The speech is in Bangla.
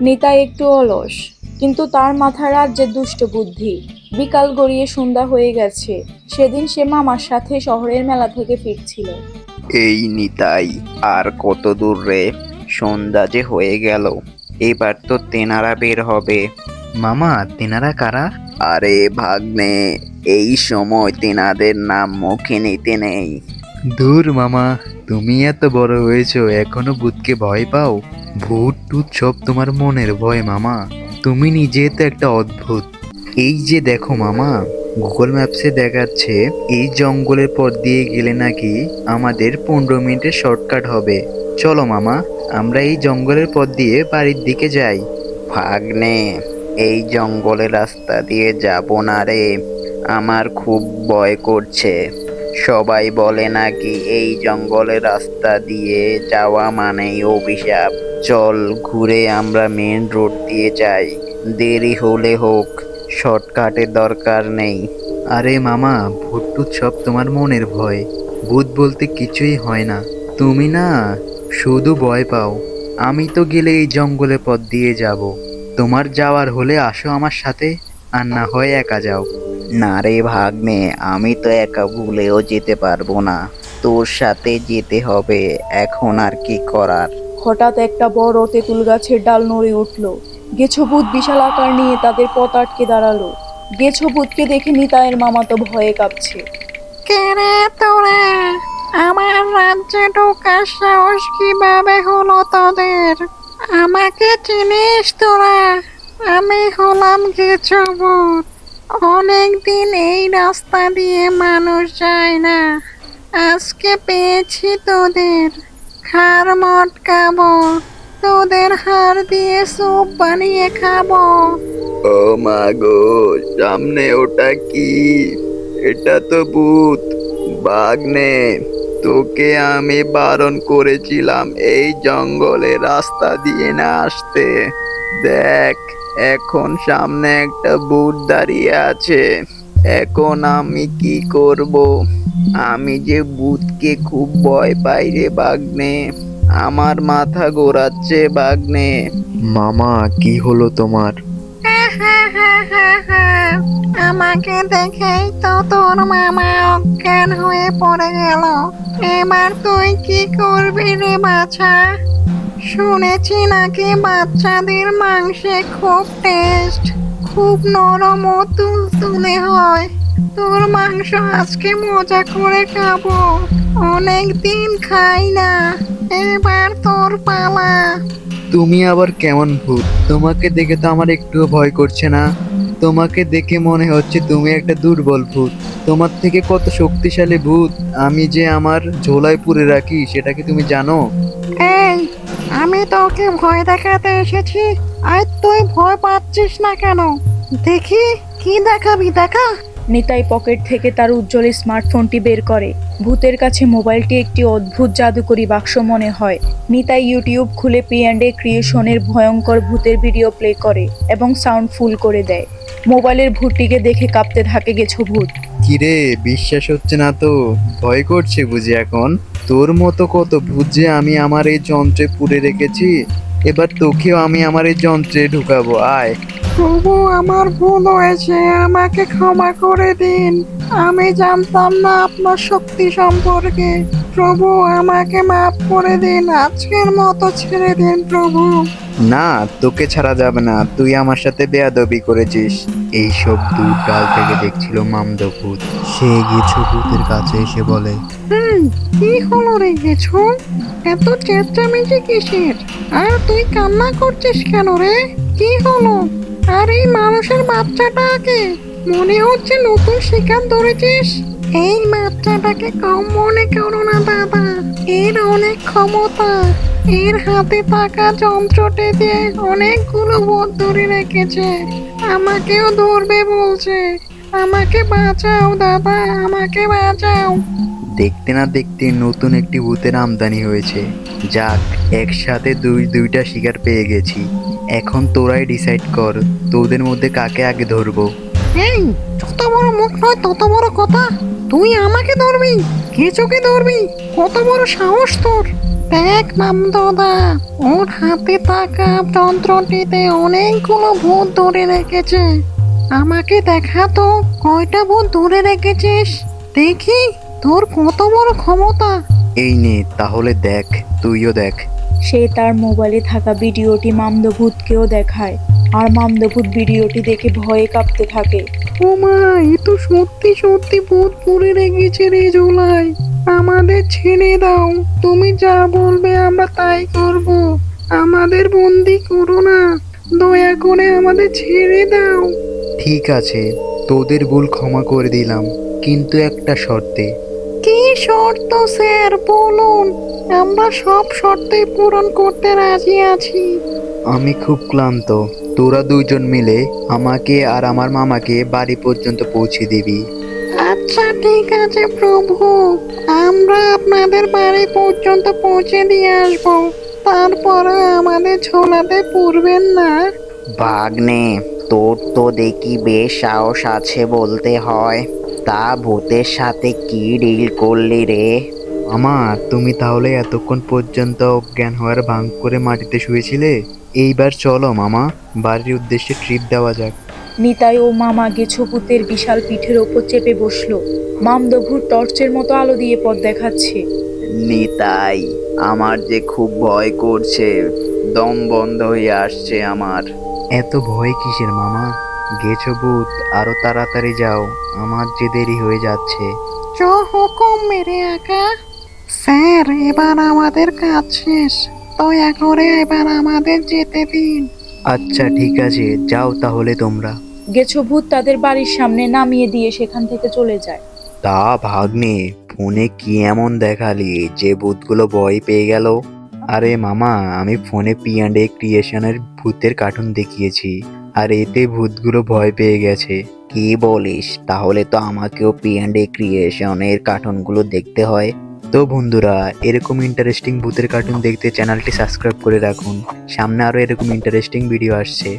নিতা একটু অলস কিন্তু তার মাথার আর যে দুষ্ট বুদ্ধি বিকাল গড়িয়ে সন্ধ্যা হয়ে গেছে সেদিন সে মামার সাথে শহরের মেলা থেকে ফিরছিল। এই নিতাই আর কত দূর রে? সন্ধ্যা যে হয়ে গেল এবার তো তেনারা বের হবে। মামা তেনারা কারা? আরে ভাগ্নে এই সময় তেনাদের নাম মুখে নিতে নেই। দূর মামা তুমি এত বড় হয়েছো এখনও বুধকে ভয় পাও? ভূত টুত সব তোমার মনের ভয় মামা। তুমি নিজে তো একটা অদ্ভুত। এই যে দেখো মামা, গুগল ম্যাপসে দেখাচ্ছে এই জঙ্গলের পর দিয়ে গেলে নাকি আমাদের পনেরো মিনিটের শর্টকাট হবে। চলো মামা, আমরা এই জঙ্গলের পথ দিয়ে বাড়ির দিকে যাই। ভাগ্নে, এই জঙ্গলের রাস্তা দিয়ে যাব না রে। আমার খুব ভয় করছে। সবাই বলে নাকি এই জঙ্গলের রাস্তা দিয়ে যাওয়া মানেই অভিশাপ। চল ঘুরে আমরা মেন রোড দিয়ে যাই। দেরি হলে হোক শর্টকাটের দরকার নেই। আরে মামা ভূত টুত সব তোমার মনের ভয়। ভূত বলতে কিছুই হয় না। তুমি না শুধু ভয় পাও। আমি তো গেলে এই জঙ্গলে পথ দিয়ে যাব। তোমার যাওয়ার হলে আসো আমার সাথে আর না হয় একা যাও। না রে ভাগ্নে আমি তো একা ভুলেও যেতে পারব না। তোর সাথে যেতে হবে এখন আর কি করার? হঠাৎ একটা বড় তেঁতুল গাছের ডাল নড়ে উঠল। গেছো ভূত বিশাল আকার নিয়ে তাদের পথ আটকে দাঁড়াল। গেছো ভূতকে দেখে নিতাইয়ের মামা তো ভয়ে কাঁপছে। কেরে তোরা, আমার রাজ্যে ঢোকার সাহস কীভাবে হলো তোদের? আমাকে চিনিস তোরা? আমি হলাম কিছু ভূত অনেকদিন এই রাস্তা দিয়ে মানুষ যায় না। আজকে পেয়েছি তোদের। খার মটকাবো তোদের হাড় দিয়ে স্যুপ বানিয়ে খাব। ও মা গো, সামনে ওটা কি? এটা তো ভূত। বাঘনে তোকে আমি বারণ করেছিলাম এই জঙ্গলে রাস্তা দিয়ে না আসতে। দেখ, এখন সামনে একটা ভূত দাঁড়িয়ে আছে। এখন আমি কি করব? আমি যে ভূতকে খুব ভয় পাই রে বাঘনে আমার মাথা ঘোরাচ্ছে বাঘনে মামা কি হলো তোমার? আমাকে দেখেই তো তোর মামা অজ্ঞান হয়ে পড়ে গেল। এবার তুই কি করবি রে বাছা? শুনেছি নাকি বাচ্চাদের মাংসে খুব টেস্ট খুব নরম ও তুলতুলে হয়। তোর মাংস আজকে মজা করে খাব। অনেক দিন খাই না। এবার তোর পালা। তুমি আবার কেমন ভূত? তোমাকে দেখে তো আমার একটুও ভয় করছে না। তোমাকে দেখে মনে হচ্ছে তুমি একটা দুর্বল ভূত। তোমার থেকে কত শক্তিশালী ভূত আমি যে আমার ঝোলায় পুরে রাখি সেটা কি তুমি জানো? এই আমি তোকে ভয় দেখাতে এসেছি। আর তুই ভয় পাচ্ছিস না কেন? দেখি কি দেখাবি দেখা? নিতাই পকেট থেকে তার উজ্জ্বল স্মার্টফোনটি বের করে। ভূতের কাছে মোবাইলটি একটি অদ্ভুত জাদুকরি বাক্স মনে হয়। নিতাই ইউটিউব খুলে পি অ্যান্ড এ ক্রিয়েশনের ভয়ঙ্কর ভূতের ভিডিও প্লে করে এবং সাউন্ড ফুল করে দেয়। মোবাইলের ভূতটিকে দেখে কাঁপতে থাকে গেছো ভূত। কিরে, বিশ্বাস হচ্ছে না তো? ভয় করছে বুঝি এখন? তোর মতো কত ভূত যে আমি আমার এই যন্ত্রে পুরে রেখেছি? এবার তোকেও আমি আমার এই যন্ত্রে ঢুকাবো, আয়। প্রভু, আমার ভুল হয়েছে, আমাকে ক্ষমা করে দিন। আমি জানতাম না আপনার শক্তি সম্পর্কে। প্রভু আমাকে মাফ করে দিন। আজকের মতো ছেড়ে দিন প্রভু। না তোকে ছাড়া যাবে না। তুই আমার সাথে বেয়াদবি করেছিস। এই সব দূর কাল থেকে দেখছিল মামদ ভূত। সে গেছো ভূতের কাছে এসে বলে হুম কি হলো রে গেছো? এত চেঁচামেচি কিসের? আর তুই কান্না করছিস কেন রে? কি হলো? আর এই মানুষের বাচ্চাটাকে মনে হচ্ছে নতুন শিকার ধরেছিস? এই বাচ্চাটাকে কম মনে করো না দাদা এর অনেক ক্ষমতা এর হাতে থাকা যন্ত্রটি দিয়ে অনেকগুলো বোধ ধরে রেখেছে আমাকেও ধরবে বলছে। আমাকে বাঁচাও দাদা আমাকে বাঁচাও। দেখতে না দেখতে নতুন একটি ভূতের আমদানি হয়েছে। যাক একসাথে দুই দুইটা শিকার পেয়ে গেছি। এখন তোরাই ডিসাইড কর তোদের মধ্যে কাকে আগে ধরবো। এই যত বড় মুখ নয় তত বড় কথা। তুই আমাকে ধরবি কেঁচোকে ধরবি কত বড় সাহস তোর। দেখ মামদদা ওর হাতে থাকা যন্ত্রটিতে অনেকগুলো ভূত ধরে রেখেছে। আমাকে দেখা তো কয়টা ভূত ধরে রেখেছিস? দেখি তোর কত বড় ক্ষমতা। এই নে তাহলে দেখ তুইও দেখ। সে তার মোবাইলে থাকা ভিডিওটি মামদভূতকেও দেখায়। আর মামদভূত ভিডিওটি দেখে ভয়ে কাঁপতে থাকে। ও মা এ তো সত্যি সত্যি ভূত পুরে রেখেছে রে জোলাই। আমাদের ছেড়ে দাও। তুমি যা বলবে আমরা তাই করব। আমাদের বন্দি করো না। দয়া করে আমাদের ছেড়ে দাও। ঠিক আছে তোদের ভুল ক্ষমা করে দিলাম কিন্তু একটা শর্তে। কি শর্ত স্যার? বলুন আমরা সব শর্তই পূরণ করতে রাজি আছি। আমি খুব ক্লান্ত। তোরা দুজন মিলে আমাকে আর আমার মামাকে বাড়ি পর্যন্ত পৌঁছে দিবি। আচ্ছা ঠিক আছে প্রভু। আমরা আপনাদের বাড়ি পর্যন্ত পৌঁছে দিয়ে আসব। তারপরে আমাদের ছোলাতে পড়বেন না। ভাগ্নে তোর তো দেখি বেশ সাহস আছে বলতে হয়। তা ভূতের সাথে কি ডিল করলি রে? মামা তুমি তাহলে এতক্ষণ পর্যন্ত অজ্ঞান হওয়ার ভাঙ করে মাটিতে শুয়েছিলে? এইবার চলো মামা। বাড়ির উদ্দেশ্যে ট্রিপ দেওয়া যাক। নিতাই ও মামা গেছো ভূতের বিশাল পিঠের ওপর চেপে বসল। মামদভূত টর্চের মতো আলো দিয়ে পথ দেখাচ্ছে। নিতাই আমার যে খুব ভয় করছে দম বন্ধ হয়ে আসছে আমার। এত ভয় কিসের মামা? গেছো ভূত আরও তাড়াতাড়ি যাও। আমার যে দেরি হয়ে যাচ্ছে। চ হুকুম মেরে আকা। স্যার এবার আমাদের কাজ শেষ। দয়া করে এবার আমাদের যেতে দিন। আচ্ছা ঠিক আছে যাও তাহলে তোমরা। গেছো ভূত তাদের বাড়ির সামনে নামিয়ে দিয়ে সেখান থেকে চলে যায়। তা ভাগ্নে ফোনে কি এমন দেখালি যে ভূতগুলো ভয় পেয়ে গেল? আরে মামা আমি ফোনে পি অ্যান্ড এ ক্রিয়েশনের ভূতের কার্টুন দেখিয়েছি আর এতে ভূতগুলো ভয় পেয়ে গেছে। কি বলিস তাহলে তো আমাকেও পি অ্যান্ড এ ক্রিয়েশনের কার্টুনগুলো দেখতে হয়। তো বন্ধুরা, এরকম ইন্টারেস্টিং ভূতের কার্টুন দেখতে চ্যানেলটি সাবস্ক্রাইব করে রাখুন। সামনে আরও এরকম ইন্টারেস্টিং ভিডিও আসছে।